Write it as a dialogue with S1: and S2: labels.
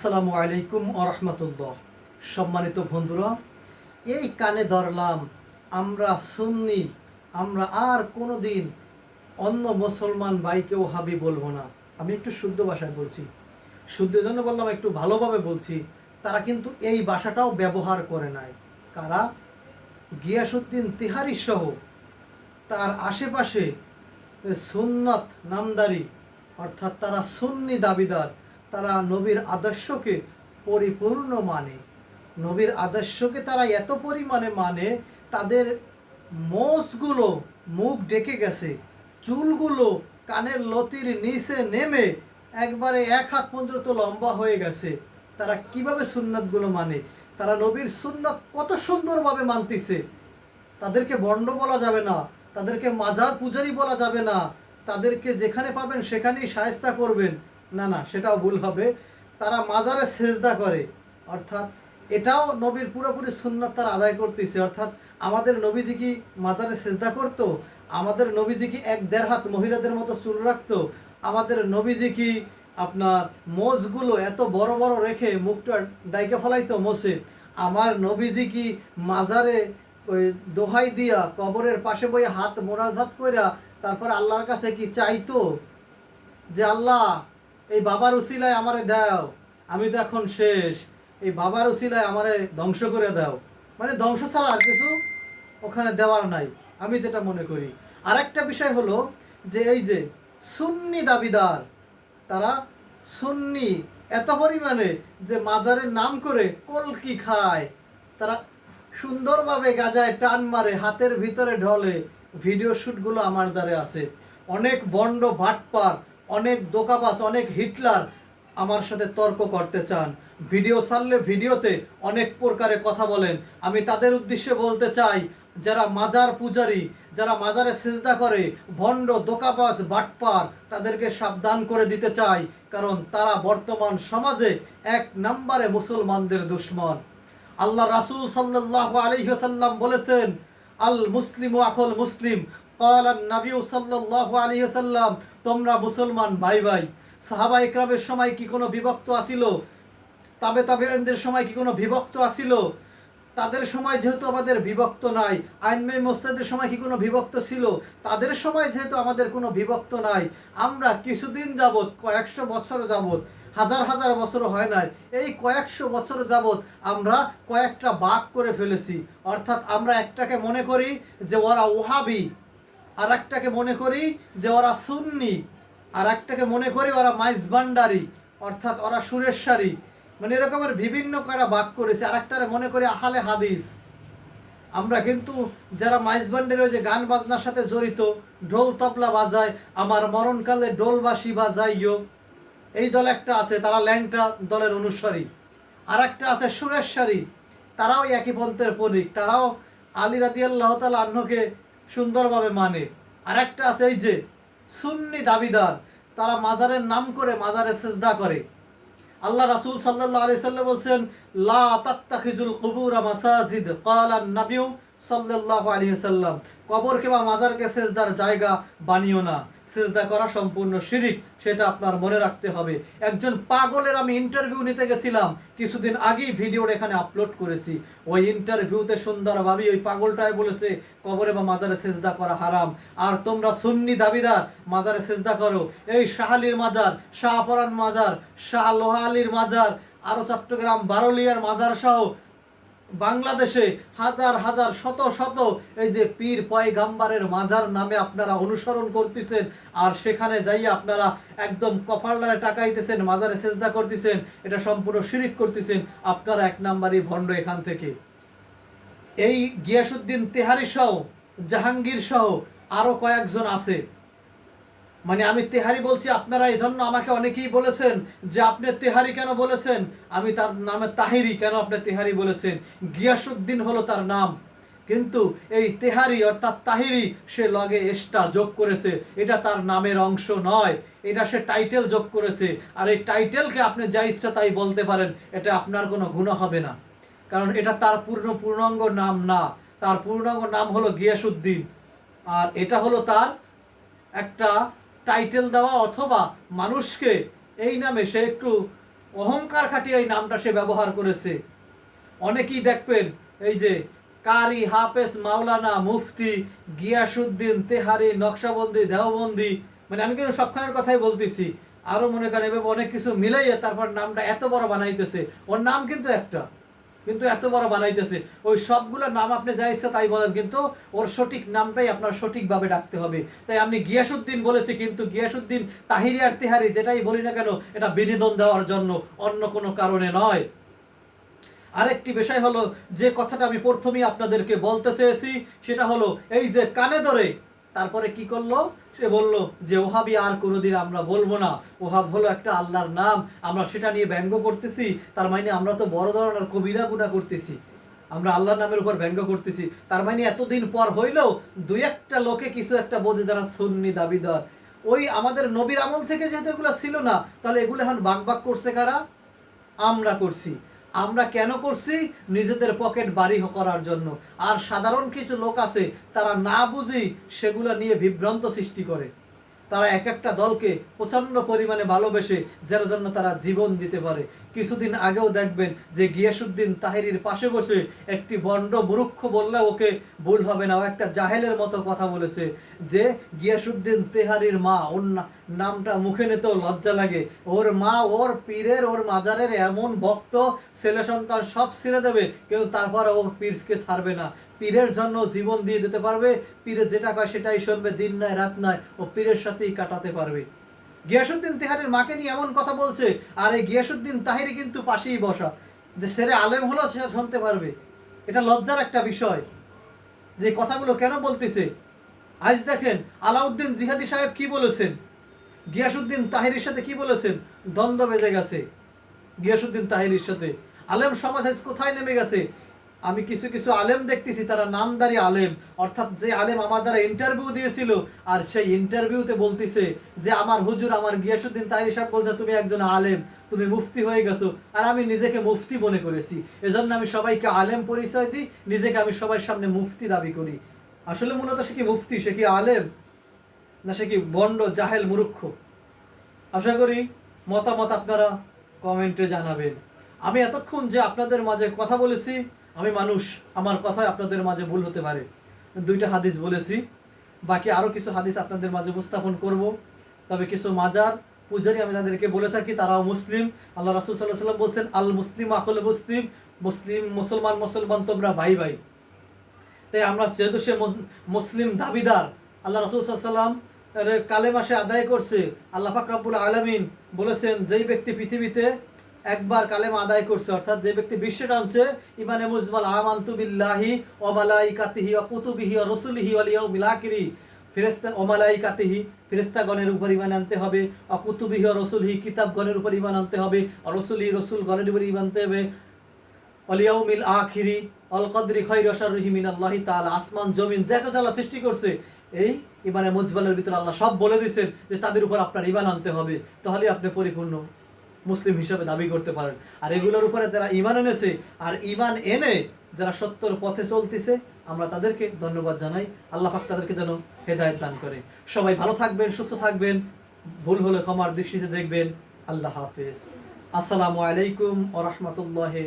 S1: আসসালামু আলাইকুম আরহামতুল্লাহ সম্মানিত বন্ধুরা, এই কানে ধরলাম, আমরা সুন্নি, আমরা আর কোনো দিন অন্য মুসলমান ভাইকেও হাবি বলব না। আমি একটু শুদ্ধ ভাষায় বলছি। শুদ্ধের জন্য বললাম, একটু ভালোভাবে বলছি, তারা কিন্তু এই ভাষাটাও ব্যবহার করে নাই। কারা? গিয়াসুদ্দিন তিহারি সহ তার আশেপাশে সুন্নত নামদারি, অর্থাৎ তারা সুন্নি দাবিদার তারা নবীর আদর্শকে পরিপূর্ণ মানে। নবীর আদর্শকে তারা এত পরিমাণে মানে তাদের মোষগুলো মুখ ডেকে গেছে, চুলগুলো কানের লতির নিচে নেমে একবারে এক হাত পর্যন্ত লম্বা হয়ে গেছে। তারা কীভাবে সুন্নাতগুলো মানে? তারা নবীর সুন্নত কত সুন্দরভাবে মানতিছে। তাদেরকে বন্ড বলা যাবে না, তাদেরকে মাজার পূজারি বলা যাবে না। তাদেরকে যেখানে পাবেন সেখানেই সায়স্তা করবেন। না না, সেটাও ভুল হবে। তারা মাজারে সেজদা করে। অর্থাৎ এটাও নবীর পুরোপুরি সুন্নত তারা আদায় করতেছে। অর্থাৎ আমাদের নবীজি কি মাজারে সেজদা করতো? আমাদের নবীজি কি এক দেড় হাত মহিলাদের মতো চুল রাখতো? আমাদের নবীজি কি আপনার মোজগুলো এত বড় বড় রেখে মুখটা ডাইকে ফেলাইতো মোছে? আমার নবীজি কি মাজারে ওই দোহাই দিয়া কবরের পাশে বইয়ে হাত মোনাজাত কইরা তারপর আল্লাহর কাছে কি চাইতো? যে আল্লাহ এই বাবার উসিলায় আমারে দাও, আমি তো এখন শেষ। এই বাবার উসিলায় আমারে ধ্বংস করে দাও। মানে ধ্বংস ছাড়া আর কিছু ওখানে দেওয়ার নাই, আমি যেটা মনে করি। আরেকটা বিষয় হলো যে এই যে সুন্নি দাবিদার, তারা সুন্নি এত পরিমাণে যে মাজারের নাম করে কলকি খায়, তারা সুন্দরভাবে গাজায় টান মারে, হাতের ভিতরে ঢলে। ভিডিও শ্যুটগুলো আমার দ্বারে আছে। অনেক বন্ড, ভাটপার অনেক দোকাবাস অনেক হিটলার আমার সাথে তর্ক করতে চান। ভিডিও ছাড়লে ভিডিওতে অনেক প্রকারে কথা বলেন। আমি তাদের উদ্দেশ্যে বলতে চাই, যারা মাজার পূজারি, যারা মাজারে সেজদা করে, ভণ্ড দোকাবাস বাটপার, তাদেরকে সাবধান করে দিতে চাই, কারণ তারা বর্তমান সমাজে এক নম্বরে মুসলমানদের দুশ্মন। আল্লাহ রাসূল সাল্লাল্লাহু আলাইহি ওয়াসাল্লাম বলেছেন আল মুসলিম আখল মুসলিম কালান নাবি সাল্লাহ আলী সাল্লাম তোমরা মুসলমান, ভাই ভাই। সাহাবা ইকরামের সময় কি কোনো বিভক্ত আসিল তাবে তাবেনদের সময় কি কোনো বিভক্ত আসিল তাদের সময় যেহেতু আমাদের বিভক্ত নাই, আইনমে মোস্তাদের সময় কি কোনো বিভক্ত ছিল? তাদের সময় যেহেতু আমাদের কোনো বিভক্ত নাই, আমরা কিছুদিন যাবৎ, কয়েকশো বছর যাবৎ, হাজার হাজার বছর হয় নাই, এই কয়েকশো বছর যাবৎ আমরা কয়েকটা বাক করে ফেলেছি। অর্থাৎ আমরা একটাকে মনে করি যে ওরা ওহাবি। আর একটাকে মনে করি যে ওরা সুন্নি আর একটাকে মনে করি ওরা মাইজ ভান্ডারি, অর্থাৎ ওরা সুরেশ্বরী। মানে এরকমের বিভিন্ন কয়টা বাক করেছে আর একটারে মনে করি আহালে হাদিস। আমরা কিন্তু যারা মাইজবান্ডের ওই যে গান বাজনার সাথে জড়িত, ঢোল তবলা বাজায়, আমার মরণকালে ডোলবাসী বাজাইও এই দল একটা আছে, তারা ল্যাংটা দলের অনুসারী। আর একটা আছে সুরেশ্বরী, তারাও একই পন্থের প্রতীক। তারাও আলী রাদি আল্লাহ তালা আহ্নকে সুন্দরভাবে মানে। আর একটা আছে এই যে, সুন্নি দাবিদার, তারা মাজারের নাম করে মাজারে সেজদা করে। আল্লাহ রাসুল সাল্লাহ আলি সাল্লাম বলছেন, লা তাত্তাখিজুল কুবুরা মাসাজিদ ক্বালা নাবিউ সাল্লাহ আলাইহি সাল্লাম। কবরকে বা মাজারকে সেজদার জায়গা বানিও না। সেজদা করা সম্পূর্ণ শিরিক, সেটা আপনার মনে রাখতে হবে। একজন পাগলের আমি ইন্টারভিউ নিতে গেছিলাম, কিছুদিন আগেই ভিডিওটা এখানে আপলোড করেছি। ওই ইন্টারভিউতে সুন্দরভাবে ওই পাগলটাই বলেছে, কবরে বা মাজারে সেজদা করা হারাম। আর তোমরা সুন্নি দাবিদার, মাজারে সেজদা করো। এই শাহালির মাজার, শাহপরান মাজার, শাহ লোহা আলীর মাজার আরও চট্টগ্রাম বারলিয়ার মাজার সহ বাংলাদেশে হাজার হাজার, শত শত এই যে পীর পয়গাম্বারের মাজার নামে আপনারা অনুসরণ করতেছেন আর সেখানে যাইয়া আপনারা একদম কপালদারে টাকাইতেছেন মাজারে সেজদা করতেছেন, এটা সম্পূর্ণ শিরিক করতেছেন, আপনারা এক নাম্বারই ভণ্ড এখান থেকে। এই গিয়াসুদ্দিন তেহারি সহ, জাহাঙ্গীর সহ আরও কয়েকজন আছে। মানে আমি তেহারি বলছি, আপনারা এই জন্য আমাকে অনেকেই বলেছেন যে আপনি তেহারি কেন বলেছেন? আমি তার নামে তাহিরি কেন আপনি তেহারি বলেছেন? গিয়াসুদ্দিন হলো তার নাম। কিন্তু এই তেহারি অর্থাৎ তাহিরি, সে লগে এসটা যোগ করেছে। এটা তার নামের অংশ নয়। এটা সে টাইটেল যোগ করেছে। আর এই টাইটেলকে আপনি যা ইচ্ছা তাই বলতে পারেন, এটা আপনার কোনো গুণ হবে না। কারণ এটা তার পূর্ণ পূর্ণাঙ্গ নাম না। তার পূর্ণাঙ্গ নাম হলো গিয়াসুদ্দিন আর এটা হলো তার একটা টাইটেল দেওয়া অথবা মানুষকে এই নামে সে একটু অহংকার খাটিয়ে এই নামটা সে ব্যবহার করেছে। অনেকেই দেখবেন এই যে কারি, হাফেজ, মাওলানা, মুফতি গিয়াসুদ্দিন তেহারি, নকশাবন্দি, দেওবন্দি মানে আমি কিন্তু সবখানের কথাই বলতেছি। আরও মনে করেন এভাবে অনেক কিছু মিলাইয়ে তারপর নামটা এত বড় বানাইতেছে। ওর নাম কিন্তু একটা। কিন্তু এত বড় বানাইতেছে। ওই সবগুলো নাম আপনি যা ইচ্ছা তাই বলেন, কিন্তু ওর সঠিক নামটাই আপনার সঠিকভাবে ডাকতে হবে। তাই আমি গিয়াসুদ্দিন বলেছি, কিন্তু গিয়াসুদ্দিন তাহিরি আর তেহারি যেটাই বলি না কেন, এটা বিনোদন দেওয়ার জন্য, অন্য কোনো কারণে নয়। আরেকটি বিষয় হলো, যে কথাটা আমি প্রথমেই আপনাদেরকে বলতে চেয়েছি, সেটা হলো, এই যে কানে ধরে, তারপরে কি করল? বলল যে ওহাবি আর কোনোদিন আমরা বলব না। ওহাব হলো একটা আল্লাহর নাম। আমরা সেটা নিয়ে ব্যঙ্গ করতেছি। তার মানে আমরা তো বড় ধরনের কবিরা গুণা করতেছি। আমরা আল্লাহর নামের উপর ব্যঙ্গ করতেছি। তার মানে এতদিন পর হইলেও দুই একটা লোকে কিছু একটা বোঝে যারা সুন্নি দাবিদার। ওই আমাদের নবীর আমল থেকে যেহেতু এগুলো ছিল না, তাহলে এগুলো এখন বাক বাক করছে কারা? আমরা করছি। আমরা কেন করছি? নিজেদের পকেট বাড়ি করার জন্য। আর সাধারণ কিছু লোক আছে, তারা না বুঝি সেগুলো নিয়ে বিভ্রান্ত সৃষ্টি করে। তারা এক একটা দলকে প্রচণ্ড পরিমাণে ভালোবেসে, যার জন্য তারা জীবন দিতে পারে। কিছুদিন আগেও দেখবেন যে গিয়াসুদ্দিন তাহিরির পাশে বসে একটি বন্ড মুরুক্ষ বললে ওকে ভুল হবে না, ও একটা জাহেলের মতো কথা বলেছে যে গিয়াসুদ্দিন তেহারির মা না- নামটা মুখে নিতেও লজ্জা লাগে। ওর মা, ওর পীরের, ওর মাজারের এমন ভক্ত, ছেলে সন্তান সব ছেড়ে দেবে, কিন্তু তারপর ও পীরকে ছাড়বে না। পীরের জন্য জীবন দিয়ে দিতে পারবে, পীরে যেটা কয় সেটাই শুনবে দিন নয় রাত নয় ও পীরের সাথেই কাটাতে পারবে। গিয়াসুদ্দিন তেহারির মাকে নিয়ে এমন কথা বলছে, আর এই গিয়াসুদ্দিন তাহিরি কিন্তু পাশেই বসা। যে সেরে আলেম হলো সেটা শুনতে পারবে। এটা লজ্জার একটা বিষয়। যে কথাগুলো কেন বলতেছে? আজ দেখেন, আলাউদ্দিন জিহাদি সাহেব কি বলেছেন? গিয়াসুদ্দিন তাহিরির সাথে কি বলেছেন? দ্বন্দ্ব বেজে গেছে। গিয়াসুদ্দিন তাহিরির সাথে। আলেম সমাজ কোথায় নেমে গেছে? আমি কিছু কিছু আলেম দেখতেছি, তারা নামদারি আলেম। অর্থাৎ যে আলেম আমার দ্বারা ইন্টারভিউ দিয়েছিল, আর সেই ইন্টারভিউতে বলতেছে যে, আমার হুজুর, আমার গিয়াসুদ্দিন তাহিরি সাহেব বলছে, তুমি একজন আলেম, তুমি মুফতি হয়ে গেছো। আর আমি নিজেকে মুফতি মনে করেছি। এজন্য আমি সবাইকে আলেম পরিচয় দিই, নিজেকে আমি সবার সামনে মুফতি দাবি করি। আসলে মূলত সে কি মুফতি? সে কি আলেম? না সে কি বন্ড, জাহেল মুরুক্ষ আশা করি মতামত আপনারা কমেন্টে জানাবেন। আমি এতক্ষণ যে আপনাদের মাঝে কথা বলেছি, আমি মানুষ, আমার কথায় আপনাদের মাঝে ভুল হতে পারে। দুইটা হাদিস বলেছি, বাকি আরও কিছু হাদিস আপনাদের মাঝে উপস্থাপন করব। তবে কিছু মাজার পূজারি আমি তাদেরকে বলে থাকি, তারাও মুসলিম। আল্লাহ রাসুল সাল্লাহ সাল্লাম বলছেন আল মুসলিম আকল মুসলিম। মুসলিম, মুসলমান মুসলমান, তোমরা ভাই ভাই। তাই আমরা যেহেতু সে মুস- মুসলিম দাবিদার, আল্লাহ রসুল সাল্লাম কালে মাসে আদায় করছে। আল্লাহ পাক রব্বুল আলমিন বলেছেন, যেই ব্যক্তি পৃথিবীতে একবার কালেমা আদায় করছে, অর্থাৎ যে ব্যক্তি বিশ্বে টানছে, ইমানে মুজমাল, আমান্তু বিল্লাহি অমালাইকাতিহি অকুতুবিহি ও রসুলিহি অলিয়াউ মিলাকিরি ফেরেস্তা অমালাইকাতিহি ফেরেস্তাগণের উপর ইমান আনতে হবে অকুতুবিহি রসুলহি, কিতাবগণের উপর ইমান আনতে হবে রসুলি রসুল গণের উপর ইমান আনতে হবে। অলিয়াউমিল আখিরি অল কদরি খৈর রহিমিন আল্লাহ তাল আসমান, জমিন আল্লাহ সৃষ্টি করছে, এই ইমানে মুজবালের ভিতরে আল্লাহ সব বলে দিয়েছেন যে তাদের উপর আপনার ইমান আনতে হবে। তাহলে আপনি পরিপূর্ণ মুসলিম হিসাবে দাবি করতে পারেন। আর এগুলোর উপরে যারা ইমান এনেছে আর ইমান এনে যারা সত্যর পথে চলতেছে, আমরা তাদেরকে ধন্যবাদ জানাই। আল্লাহ পাক তাদেরকে যেন হেদায়েত দান করে। সবাই ভালো থাকবেন, সুস্থ থাকবেন, ভুল হলে ক্ষমার দৃষ্টিতে দেখবেন। আল্লাহ হাফেজ। আসসালামু আলাইকুম ওয়া রাহমাতুল্লাহি